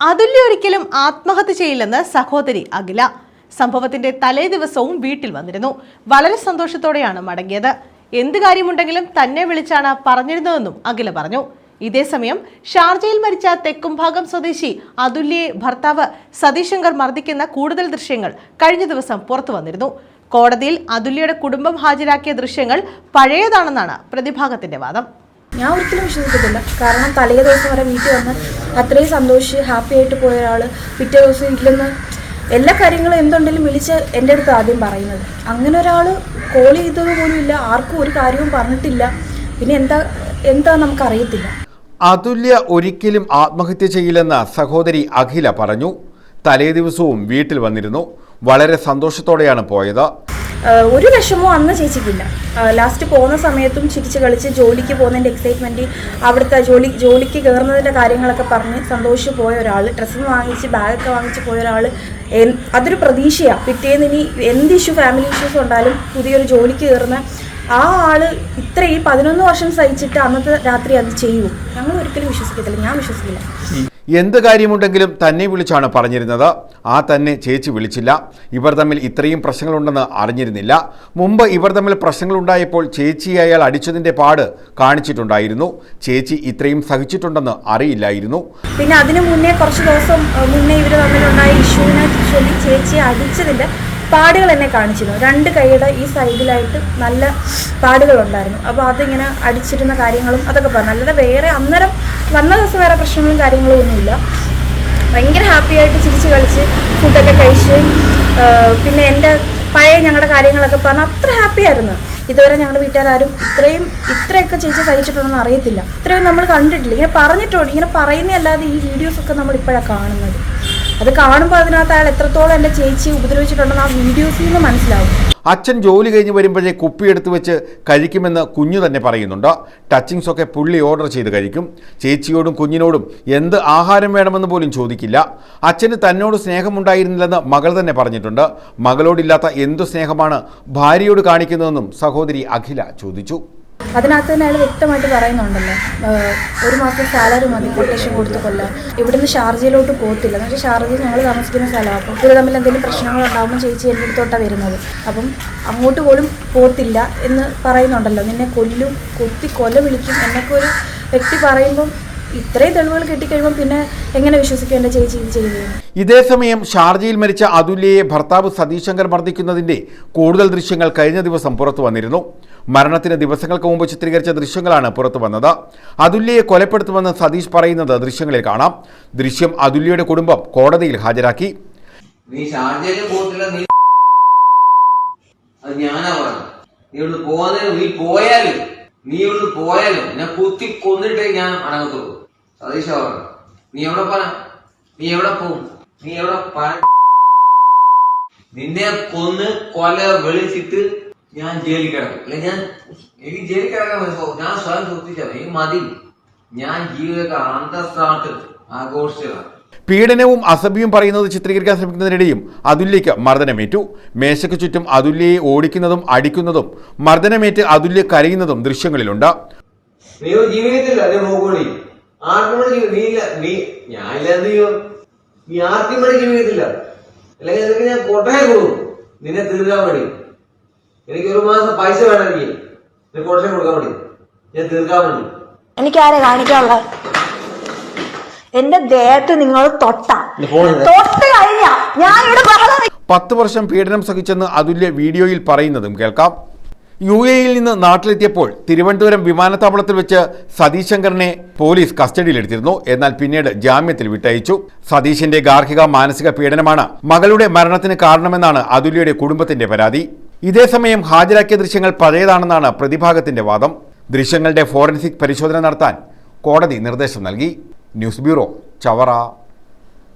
അതുല്യ ഒരിക്കലും ആത്മഹത്യ ചെയ്യില്ലെന്ന് സഹോദരി അഖില. സംഭവത്തിന്റെ തലേ ദിവസവും വീട്ടിൽ വന്നിരുന്നു. വളരെ സന്തോഷത്തോടെയാണ് മടങ്ങിയത്. എന്ത് കാര്യമുണ്ടെങ്കിലും തന്നെ വിളിച്ചാണ് പറഞ്ഞിരുന്നതെന്നും അഖില പറഞ്ഞു. ഇതേസമയം ഷാർജയിൽ മരിച്ച തെക്കുംഭാഗം സ്വദേശി അതുല്യയെ ഭർത്താവ് സതീശങ്കർ മർദ്ദിക്കുന്ന കൂടുതൽ ദൃശ്യങ്ങൾ കഴിഞ്ഞ ദിവസം പുറത്തു വന്നിരുന്നു. കോടതിയിൽ അതുല്യയുടെ കുടുംബം ഹാജരാക്കിയ ദൃശ്യങ്ങൾ പഴയതാണെന്നാണ് പ്രതിഭാഗത്തിന്റെ വാദം. ഞാൻ ഒരിക്കലും വിശ്വസിക്കത്തില്ല. കാരണം തലേ ദിവസം വരെ വീട്ടിൽ വന്ന് അത്രയും സന്തോഷിച്ച് ഹാപ്പി ആയിട്ട് പോയ ഒരാൾ പിറ്റേ ദിവസം വീട്ടിലൊന്ന് എല്ലാ കാര്യങ്ങളും എന്തുണ്ടെങ്കിലും വിളിച്ച് എന്റെ അടുത്ത് ആദ്യം പറയുന്നത്. അങ്ങനെ ഒരാൾ കോൾ ചെയ്തത് പോലും ഇല്ല. ആർക്കും ഒരു കാര്യവും പറഞ്ഞിട്ടില്ല. പിന്നെ എന്താ എന്താ നമുക്കറിയത്തില്ല അതുല്യ ഒരിക്കലും ആത്മഹത്യ ചെയ്യില്ലെന്ന് സഹോദരി അഖില പറഞ്ഞു. തലേ ദിവസവും വീട്ടിൽ വന്നിരുന്നു. വളരെ സന്തോഷത്തോടെയാണ് പോയത്. ഒരു വിഷമവും അന്ന് ചേച്ചിക്കില്ല. ലാസ്റ്റ് പോകുന്ന സമയത്തും ചിരിച്ച് കളിച്ച് ജോലിക്ക് പോകുന്നതിന്റെ എക്സൈറ്റ്മെന്റ് അവിടുത്തെ ജോലി ജോലിക്ക് കയറുന്നതിന്റെ കാര്യങ്ങളൊക്കെ പറഞ്ഞ് സന്തോഷിച്ച് പോയ ഒരാൾ ഡ്രസ്സ് വാങ്ങിച്ച് ബാഗൊക്കെ വാങ്ങിച്ച് പോയ ഒരാൾ അതൊരു പ്രതീക്ഷയാണ് പിറ്റേന്ന് ഇനി എന്ത് ഇഷ്യൂ ഫാമിലി ഇഷ്യൂസ് ഉണ്ടായാലും പുതിയൊരു ജോലിക്ക് കയറുന്ന ആ ആൾ ഇത്ര ഈ പതിനൊന്ന് വർഷം സഹിച്ചിട്ട് അന്നത്തെ രാത്രി അത് ചെയ്യൂ. ഞങ്ങൾ ഒരിക്കലും വിശ്വസിക്കത്തില്ല. ഞാൻ വിശ്വസിക്കില്ല. എന്ത് കാര്യമുണ്ടെങ്കിലും തന്നെ വിളിച്ചാണ് പറഞ്ഞിരുന്നത്. ആ തന്നെ ചേച്ചി വിളിച്ചില്ല. ഇവർ തമ്മിൽ ഇത്രയും പ്രശ്നങ്ങളുണ്ടെന്ന് അറിഞ്ഞിരുന്നില്ല. മുമ്പ് ഇവർ തമ്മിൽ പ്രശ്നങ്ങളുണ്ടായപ്പോൾ ചേച്ചി അയാൾ അടിച്ചതിന്റെ പാട് കാണിച്ചിട്ടുണ്ടായിരുന്നു. ചേച്ചി ഇത്രയും സഹിച്ചിട്ടുണ്ടെന്ന് അറിയില്ലായിരുന്നു. പിന്നെ അതിനു മുന്നേ കുറച്ച് ദിവസം മുന്നേ ഇവർ തമ്മിലുണ്ടായ ഇഷ്യൂവിനെ ചൊല്ലി ചേച്ചി അടിച്ചതിന്റെ പാടുകൾ എന്നെ കാണിച്ചിരുന്നു. രണ്ട് കൈയുടെ ഈ സൈഡിലായിട്ട് നല്ല പാടുകളുണ്ടായിരുന്നു. അപ്പോൾ അതിങ്ങനെ അടിച്ചിരുന്ന കാര്യങ്ങളും അതൊക്കെ പറഞ്ഞു. അല്ലാതെ വേറെ അന്നേരം വന്ന ദിവസം വേറെ പ്രശ്നങ്ങളും കാര്യങ്ങളും ഒന്നുമില്ല. ഭയങ്കര ഹാപ്പി ആയിട്ട് ചിരിച്ച് കളിച്ച് ഫുഡൊക്കെ കഴിച്ച് പിന്നെ എന്റെ പഴയ ഞങ്ങളുടെ കാര്യങ്ങളൊക്കെ പറഞ്ഞ് അത്ര ഹാപ്പി ആയിരുന്നു. ഇതുവരെ ഞങ്ങളുടെ വീട്ടുകാരും ഇത്രയും ഇത്രയൊക്കെ ചേച്ചി സഹിച്ചിട്ടുണ്ടെന്ന് അറിയത്തില്ല. ഇത്രയും നമ്മൾ കണ്ടിട്ടില്ല. ഇങ്ങനെ പറഞ്ഞിട്ടുണ്ട്. ഇങ്ങനെ പറയുന്നതല്ലാതെ ഈ വീഡിയോസൊക്കെ നമ്മൾ ഇപ്പോഴാണ് കാണുന്നത്. അത് കാണുമ്പോൾ അതിനകത്ത് അയാൾ എത്രത്തോളം എന്റെ ചേച്ചി ഉപദ്രവിച്ചിട്ടുണ്ടെന്ന് ആ വീഡിയോസിൽ നിന്ന് മനസ്സിലാവും. അച്ഛൻ ജോലി കഴിഞ്ഞ് വരുമ്പോഴേ കുപ്പിയെടുത്ത് വെച്ച് കഴിക്കുമെന്ന് കുഞ്ഞു തന്നെ പറയുന്നുണ്ട്. ടച്ചിങ്സ് ഒക്കെ പുള്ളി ഓർഡർ ചെയ്ത് കഴിക്കും. ചേച്ചിയോടും കുഞ്ഞിനോടും എന്ത് ആഹാരം വേണമെന്ന് പോലും ചോദിക്കില്ല. അച്ഛന് തന്നോട് സ്നേഹമുണ്ടായിരുന്നില്ലെന്ന് മകൾ തന്നെ പറഞ്ഞിട്ടുണ്ട്. മകളോടില്ലാത്ത എന്തു സ്നേഹമാണ് ഭാര്യയോട് കാണിക്കുന്നതെന്നും സഹോദരി അഖില ചോദിച്ചു. അതിനകത്ത് തന്നെ അയാൾ വ്യക്തമായിട്ട് പറയുന്നുണ്ടല്ലോ. ഒരു മാസം സാലറി മതി കൊട്ടേഷൻ കൊടുത്ത് കൊല്ലാം ഇവിടുന്ന് ഷാർജയിലോട്ട് പോകത്തില്ല. എന്ന് വെച്ചാൽ ഷാർജയിൽ ഞങ്ങൾ താമസിക്കുന്ന സ്ഥലമാണ് അപ്പോൾ ഇവർ തമ്മിൽ എന്തെങ്കിലും പ്രശ്നങ്ങൾ ഉണ്ടാകുമ്പോൾ ചേച്ചി എന്റെ അടുത്തോട്ടാണ് വരുന്നത്. അപ്പം അങ്ങോട്ട് പോലും പോകത്തില്ല എന്ന് പറയുന്നുണ്ടല്ലോ. നിന്നെ കൊല്ലും കൊത്തി കൊല വിളിക്കും എന്നൊക്കെ ഒരു വ്യക്തി പറയുമ്പം ഇത്രയും തെളിവുകൾ കിട്ടിക്കഴിയുമ്പോൾ പിന്നെ എങ്ങനെ വിശ്വസിക്കും എന്റെ ചേച്ചി ഇത് ചെയ്യുന്നത്? ഇതേസമയം ഷാർജയിൽ മരിച്ച അതുല്യയെ ഭർത്താവ് സതീഷ് ശങ്കർ മർദ്ദിക്കുന്നതിന്റെ കൂടുതൽ ദൃശ്യങ്ങൾ കഴിഞ്ഞ ദിവസം പുറത്തു വന്നിരുന്നു. മരണത്തിന് ദിവസങ്ങൾക്ക് മുമ്പ് ചിത്രീകരിച്ച ദൃശ്യങ്ങളാണ് പുറത്തു വന്നത്. അതുല്യയെ കൊലപ്പെടുത്തുമെന്ന് സതീഷ് പറയുന്നത് ദൃശ്യങ്ങളിൽ കാണാം. ദൃശ്യം അതുല്യയുടെ കുടുംബം കോടതിയിൽ ഹാജരാക്കി. നീ ഷാർജയിലെ നീ അത് ഞാനാ പറഞ്ഞു നീ പോകുന്നതിന് നീ പോയാലും നീ ഇവിടുന്ന് പോയാലും? ഞാൻ കുത്തി കൊന്നിട്ടേ ഞാൻ അടങ്ങത്തുള്ളൂ. സതീശ പറഞ്ഞു നീ എവിടെ പറ? നീ എവിടെ പോവും നീ എവിടെ പറ? നിന്നെ കൊന്ന് കൊല വെളിച്ചിട്ട് ഞാൻ ജയിലിൽ കിടക്കും. അല്ലെ ഞാൻ എനിക്ക് ജയിലിൽ കിടക്കാൻ ഞാൻ സ്വയം സൂക്ഷിച്ചാൽ ഈ മതി. ഞാൻ ജീവിതത്തെ അന്തസ്ഥാനത്ത് ആഘോഷിച്ചതാണ്. പീഡനവും അസഭ്യവും പറയുന്നത് ചിത്രീകരിക്കാൻ ശ്രമിക്കുന്നതിനിടെയും അതുല്യയ്ക്ക് മർദ്ദനമേറ്റു. മേശയ്ക്ക് ചുറ്റും അതുല്യയെ ഓടിക്കുന്നതും അടിക്കുന്നതും മർദ്ദനമേറ്റ് അതുല്യ കരയുന്നതും ദൃശ്യങ്ങളിലുണ്ട്. നിന്നെ തീർക്കാൻ വേണ്ടി. ഒരു മാസം പൈസ വേണം കൊട്ടയം കൊടുക്കാൻ വേണ്ടി. ഞാൻ തീർക്കാൻ വേണ്ടി. എനിക്ക് ആരെ കാണിക്കാനുള്ള എന്റെ ദേഹത്ത് നിങ്ങൾ തൊട്ട. തൊട്ട് കഴിഞ്ഞ ഞാൻ ഇവിടെ ബഹളം പത്ത് വർഷം പീഡനം സഹിച്ചെന്ന് അതുല്യ വീഡിയോയിൽ പറയുന്നതും കേൾക്കാം. യു എയിൽ നിന്ന് നാട്ടിലെത്തിയപ്പോൾ തിരുവനന്തപുരം വിമാനത്താവളത്തിൽ വെച്ച് സതീഷ് ശങ്കറിനെ പോലീസ് കസ്റ്റഡിയിലെടുത്തിരുന്നു. എന്നാൽ പിന്നീട് ജാമ്യത്തിൽ വിട്ടയച്ചു. സതീഷിന്റെ ഗാർഹിക മാനസിക പീഡനമാണ് മകളുടെ മരണത്തിന് കാരണമെന്നാണ് അതുല്യയുടെ കുടുംബത്തിന്റെ പരാതി. ഇതേസമയം ഹാജരാക്കിയ ദൃശ്യങ്ങൾ പഴയതാണെന്നാണ് പ്രതിഭാഗത്തിന്റെ വാദം. ദൃശ്യങ്ങളുടെ ഫോറൻസിക് പരിശോധന നടത്താൻ കോടതി നിർദ്ദേശം നൽകി. News bureau Chavara.